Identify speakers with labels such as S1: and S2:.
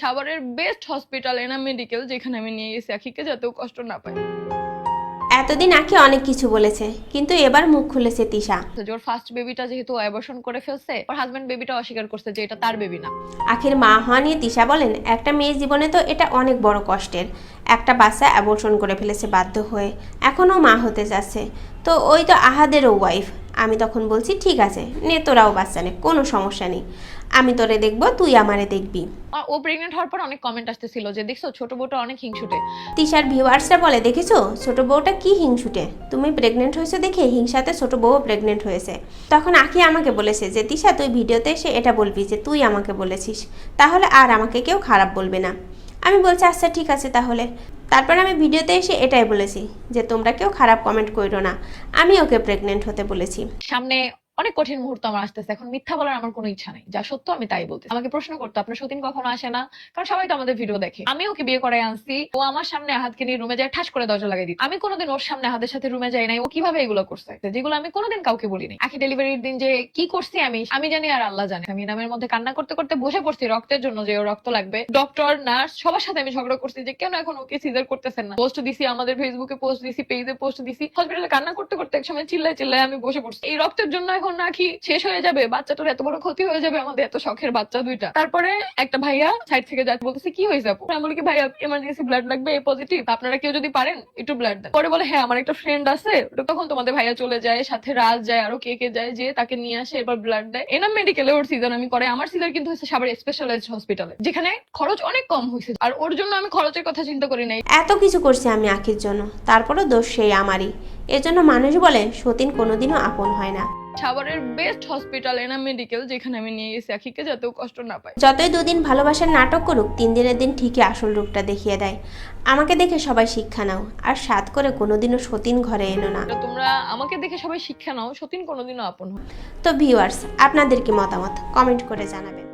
S1: সাভারের best hospital এনা medical যেখানে আমি নিয়ে গেছি আখিকে যাতেও কষ্ট না পায়।
S2: এতদিন আঁকি অনেক কিছু বলেছে কিন্তু এবার মুখ খুলেছে তিশা।
S1: ওর ফার্স্ট বেবিটা যেহেতু অ্যাবর্শন করে ফেলছে ওর হাজবেন্ড বেবিটা অস্বীকার করছে যে এটা তার বেবি না।
S2: আখির মা হওয়া নিয়ে তিশা বলেন একটা মেয়ের জীবনে তো এটা অনেক বড় কষ্টের। একটা বাচ্চা অ্যাবর্শন করে ফেলেছে বাধ্য হয়ে এখনও মা হতে যাচ্ছে। তো ওই তো আহাদেরও ওয়াইফ আমি তখন বলছি ঠিক আছে নে তোরাও বাচ্চা নে কোনো সমস্যা নেই। আমি তোরে দেখব তুই আমারে দেখবি।
S1: ও প্রেগনেন্ট হওয়ার পর অনেক কমেন্ট আসতেছিল যে দেখছ ছোট বউটা অনেক হিংসুটে।
S2: তিশার ভিউয়ার্সরা বলে দেখেছ ছোট বউটা কি হিংসুটে? তুমি প্রেগনেন্ট হয়েছো দেখে হিংসাতে ছোট বউও প্রেগনেন্ট হয়েছে। তখন আখি আমাকে বলেছে যে তিশা তুই ভিডিওতে এসে এটা বলবি যে তুই আমাকে বলেছিস। তাহলে আর আমাকে কেউ খারাপ বলবে না। আমি বলছি আচ্ছা ঠিক আছে তাহলে। তারপর আমি ভিডিওতে এসে এটাই বলেছি যে তোমরা কেউ খারাপ কমেন্ট করো না। আমি ওকে প্রেগনেন্ট হতে বলেছি।
S1: সামনে অনেক কঠিন মুহূর্ত আমার আসতেছে। এখন মিথ্যা বলার আমার কোনো ইচ্ছা নেই। যা সত্য আমি তাই বলতে আমাকে প্রশ্ন করতো, আপনার সতীন কখনো আসে না? কারণ সবাই তো আমাদের ভিডিও দেখে। আমি ওকে বিয়ে করে আনছি। ও আমার সামনে হাতকে নিয়ে রুমে যায়, ঠাস করে দরজা লাগাই দিই আমি কোনোদিন ওর সামনে হাতের সাথে রুমে যাই নাই। ও কীভাবে এগুলো করছে? যেগুলো আমি কোনোদিন কাউকে বলিনি। আখি ডেলিভারির দিন যে কি করছি আমি আমি জানি আর আল্লাহ জানে। আমি নামের মধ্যে কান্না করতে করতে বসে পড়ছি রক্তের জন্য যে ও রক্ত লাগবে। ডক্টর নার্স সবার সাথে আমি ঝগড়া করছি যে কেন এখন ওকে সিজার করতেছেন না? পোস্ট দিছি, আমাদের ফেসবুকে পোস্ট দিছি পেজে পোস্ট দিছি। হসপিটালে কান্না করতে করতে একসময় চিল্লায় চিল্লায় আমি বসে পড়ছি। এই রক্তের জন্য এখন নাকি শেষ হয়ে যাবে, বাচ্চাটার এত বড় ক্ষতি হয়ে যাবে, আমাদের এত শখের বাচ্চা দুইটা। তারপরে একটা ভাইয়া সাইড থেকে যাচ্ছে, বলতেছে, কি হয়েছে আপু? আমি বলি কি ভাইয়া এমার্জেন্সি ব্লাড লাগবে এ পজিটিভ আপনারা কেউ যদি পারেন, একটু ব্লাড দেন। পরে বলে হ্যাঁ আমার একটা ফ্রেন্ড আছে তখন তোমাদের ভাইয়া চলে যায়, সাথে রাজ যায়, আরও কে কে যায়, যে তাকে নিয়ে আসে, এবার ব্লাড দেয়। এনাম মেডিকেলে ওর সিজন আমি করে আমার সিজন কিন্তু হচ্ছে সাবার স্পেশালাইজড হসপিটালে যেখানে খরচ অনেক কম হয়েছে। আর ওর জন্য আমি খরচের কথা চিন্তা করি নাই।
S2: এত কিছু করছি আমি আখির জন্য, তারপরও দোষ সেই আমারই। এজন্য মানুষ বলে, সতীন কোনোদিনও আপন হয় না।
S1: সাভারের বেস্ট হসপিটাল এনা মেডিকেল যেখানে আমি নিয়ে গেছি আখিকে যাতে কষ্ট না পায়।
S2: যতই দুদিন ভালোবাসার নাটক করুক তিন দিনের দিন ঠিকই আসল রূপটা দেখিয়ে দেয়। আমাকে দেখে সবাই শিক্ষা নাও আর সাত করে কোনোদিনও সতীন ঘরে এনো না।
S1: তোমরা আমাকে দেখে সবাই শিক্ষা নাও সতীন কোনোদিনও আপন
S2: তো ভিউয়ার্স আপনাদের কি মতামত? কমেন্ট করে জানাবেন।